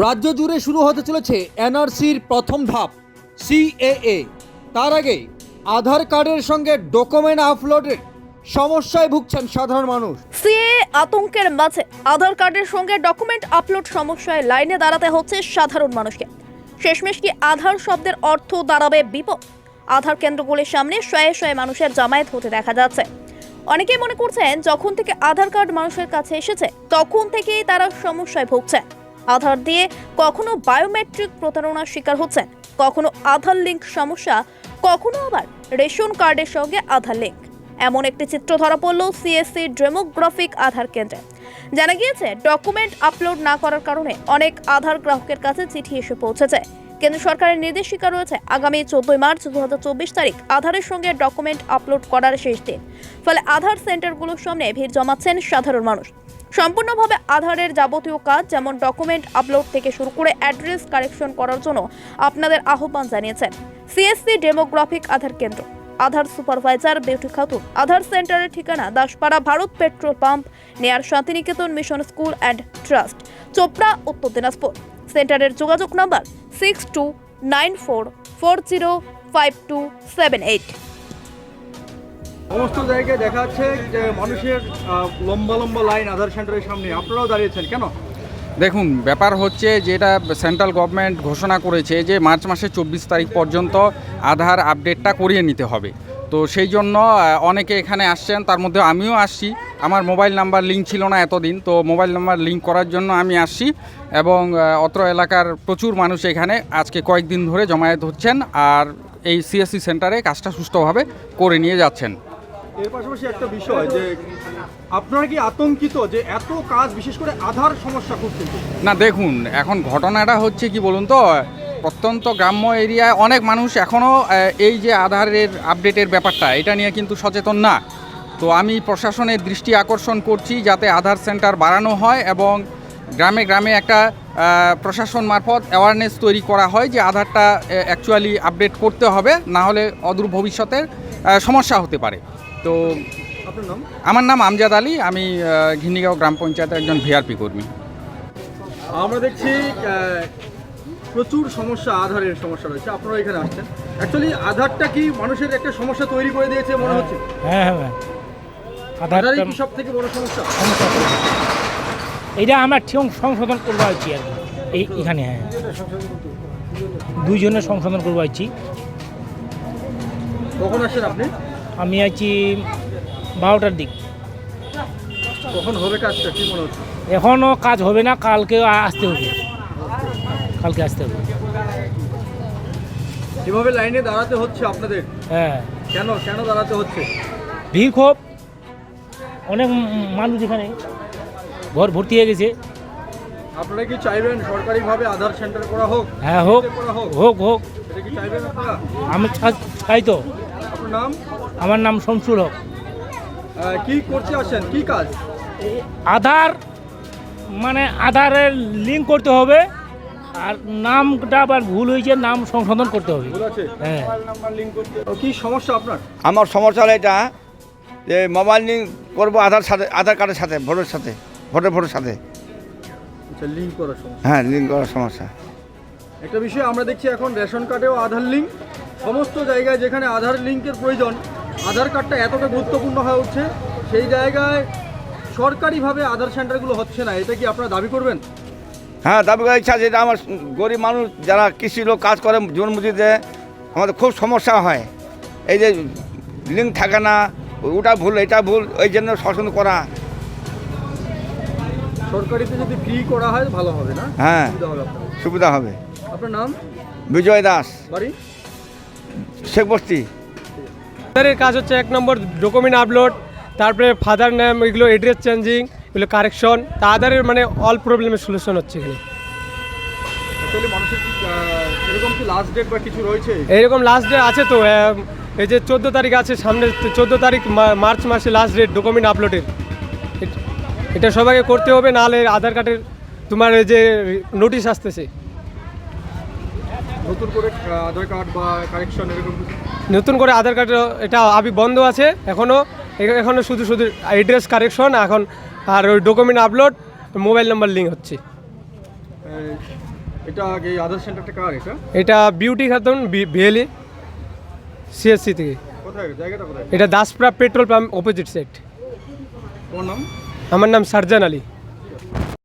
রাজ্য জুড়ে শুরু হতে চলেছে এনআরসির প্রথম ধাপ, সিএএ। তার আগে আধার কার্ডের সঙ্গে ডকুমেন্ট আপলোডের সমস্যায় ভুগছেন সাধারণ মানুষ। সিএ আতঙ্কের মাঝে আধার কার্ডের সঙ্গে ডকুমেন্ট আপলোড সমস্যায় লাইনে দাঁড়াতে হচ্ছে সাধারণ মানুষকে। শেষমেশ কি আধার শব্দের অর্থ দাঁড়াবে বিপদ? আধার কেন্দ্রগুলির সামনে শয়ে শয়ে মানুষের জামায়াত হতে দেখা যাচ্ছে। অনেকেই মনে করছেন, যখন থেকে আধার কার্ড মানুষের কাছে এসেছে, তখন থেকেই তারা সমস্যায় ভুগছে। আধার দিয়ে কখনো বায়োমেট্রিক প্রতারণার শিকার হচ্ছেন, কখনো আধার লিঙ্ক সমস্যা, কখনো আবার রেশন কার্ডের সঙ্গে আধার লিঙ্ক এমন একটি চিত্র ধরা পড়ল সিএসসি ডেমোগ্রাফিক আধার কেন্দ্রে। জানা গিয়েছে ডকুমেন্ট আপলোড না করার কারণে অনেক আধার গ্রাহকের কাছে চিঠি এসে পৌঁছেছে। কেন্দ্র সরকারের নির্দেশিকা রয়েছে, আগামী চোদ্দই মার্চ দু হাজার চব্বিশ তারিখ আধারের সঙ্গে ডকুমেন্ট আপলোড করার শেষ দিন। ফলে আধার সেন্টারগুলোর সামনে ভিড় জমাচ্ছেন সাধারণ মানুষ। সম্পূর্ণভাবে আধারের যাবতীয় কাজ, যেমন ডকুমেন্ট আপলোড থেকে শুরু করে অ্যাড্রেস কারেকশন করার জন্য আপনাদের আহ্বান জানিয়েছেন। সিএসসি ডেমোগ্রাফিক আধার কেন্দ্র আধার সুপারভাইজার বিউটি খাতুন আধার সেন্টারের ঠিকানা Daspara Bharat petrol pump near Shantiniketan mission school and trust Chopra, Uttar Dinajpur. সেন্টারের যোগাযোগ number six two nine four four zero five two seven eight সমস্ত জায়গায় দেখা যাচ্ছে যে মানুষের লম্বা লম্বা লাইন আধার সেন্টারের সামনে। আপনারাও দাঁড়িয়েছেন কেন? দেখুন, ব্যাপার হচ্ছে যেটা সেন্ট্রাল গভর্নমেন্ট ঘোষণা করেছে যে মার্চ মাসের চব্বিশ তারিখ পর্যন্ত আধার আপডেটটা করিয়ে নিতে হবে। তো সেই জন্য অনেকে এখানে আসছেন, তার মধ্যে আমিও আসছি। আমার মোবাইল নাম্বার লিঙ্ক ছিল না এতদিন, তো মোবাইল নাম্বার লিঙ্ক করার জন্য আমি আসছি এবং অত্র এলাকার প্রচুর মানুষ এখানে আজকে কয়েকদিন ধরে জমায়েত হচ্ছেন আর এই সিএসসি সেন্টারে কাজটা সুষ্ঠুভাবে করে নিয়ে যাচ্ছেন। এর পাশাপাশি একটা বিষয় যে আপনারা কি আতঙ্কিত যে এত কাজ, বিশেষ করে আধার সমস্যা না, দেখুন, এখন ঘটনাটা হচ্ছে কি বলুন তো? প্রত্যন্ত গ্রাম্য এরিয়ায় অনেক মানুষ এখনও এই যে আধারের আপডেটের ব্যাপারটা, এটা নিয়ে কিন্তু সচেতন না। তো আমি প্রশাসনের দৃষ্টি আকর্ষণ করছি যাতে আধার সেন্টার বাড়ানো হয় এবং গ্রামে গ্রামে একটা প্রশাসন মারফত অ্যাওয়ারনেস তৈরি করা হয় যে আধারটা অ্যাকচুয়ালি আপডেট করতে হবে, না হলে অদূর ভবিষ্যতের সমস্যা হতে পারে। তো আপনার নাম? আমার নাম আমজাদ আলী আমি আহ, ঘিন্নিগাঁও গ্রাম পঞ্চায়েতের একজন ভিআরপি কর্মী। আমরা দেখছি প্রচুর সমস্যা আধারের সমস্যা রয়েছে। আপনারা এখানে আসছেন। অ্যাকচুয়ালি আধারটা কি মানুষের একটা সমস্যা তৈরি করে দিয়েছে মনে হচ্ছে? হ্যাঁ হ্যাঁ হ্যাঁ। আধারই কি সব থেকে বড় সমস্যা? সমস্যা। আছে। আমরা ঠিক সংশোধন করব আছি আর কি। এই এখানে হ্যাঁ। দুইজনের সংশোধন করব আছি। কখন আসছেন আপনি? আমি আছি বারোটার দিক। কখন হবে কাজটা? কি মনে হচ্ছে? এখনও কাজ হবে না কালকে আসতে হবে। কালকে আসতে হবে। এভাবে লাইনে দাঁড়াতে হচ্ছে আপনাদের? হ্যাঁ। কেন? কেন দাঁড়াতে হচ্ছে? ভিড় খুব। অনেক মানুষ এখানে ঘর ভর্তি হয়ে গেছে। আপনারা কি চাইবেন সরকারিভাবে আধার সেন্টার করা হোক? হ্যাঁ হোক। হোক? হোক হোক। এটা কি চাইবেন আপনারা? আমি চাই তো। নাম? আমার নাম শমসুল হক। কি করতে আসেন? কি কাজ? আধার মানে আধারের লিঙ্ক করতে হবে আর নামটা আবার ভুল হয়েছে নাম সংশোধন করতে হবে। ভুল আছে? হ্যাঁ। ও, কি সমস্যা আপনার? আমার সমস্যা হলো এটা যে মোবাইল লিঙ্ক করব আধার সাথে আধার কার্ডের সাথে ভোটের সাথে ভোটের ভোটের সাথে। আচ্ছা লিঙ্ক করার সমস্যা। হ্যাঁ লিঙ্ক করার সমস্যা। একটা বিষয় আমরা দেখছি এখন রেশন কার্ডেও আধার লিঙ্ক সমস্ত জায়গায় যেখানে আধার লিঙ্কের প্রয়োজন আধার কার্ডটা এতটা গুরুত্বপূর্ণ হয়ে উঠছে সেই জায়গায় সরকারিভাবে আধার সেন্টারগুলো হচ্ছে না। এটা কি আপনারা দাবি করবেন? হ্যাঁ দাবি করার ইচ্ছা এটা আমার গরিব মানুষ যারা কৃষি লোক কাজ করে জন্মদিতে আমাদের খুব সমস্যা হয়। এই যে লিঙ্ক থাকে না ওটা ভুল এটা ভুল ওই জন্য শাসন করা। সরকারিতে যদি ফ্রি করা হয় ভালো হবে না? হ্যাঁ সুবিধা হবে। আপনার নাম? বিজয় দাস। বাড়ি? শেখ বস্তি। আধারের কাজ হচ্ছে এক নম্বর ডকুমেন্ট আপলোড তারপরে ফাদার নেম এগুলো এড্রেস চেঞ্জিং এগুলো কারেকশন তা আধারের মানে অল প্রবলেমের সলিউশন হচ্ছে এখানে। এরকম লাস্ট ডেট বা কিছু রয়েছে? এইরকম লাস্ট ডে আছে তো এই যে চোদ্দ তারিখ আছে সামনে চোদ্দ তারিখ মা- মার্চ মাসে লাস্ট ডেট ডকুমেন্ট আপলোডের এটা সবাইকে করতে হবে নাহলে আধার কার্ডের তোমার এই যে নোটিশ আসতেছে। নতুন করে আধার কার্ড বা কারেকশন এরকম নতুন করে আধার কার্ড এটা আবি বন্ধ আছে এখনও এখনও শুধু শুধু অ্যাড্রেস কারেকশন এখন আর ওই document upload mobile number link হচ্ছে। এটা এই আধার সেন্টারটা কার এটা? এটা বিউটি খাতুন বিএলই সিএসসি থেকে। এটা? Daspara petrol pump opposite side নাম? আমার নাম সারজান আলী।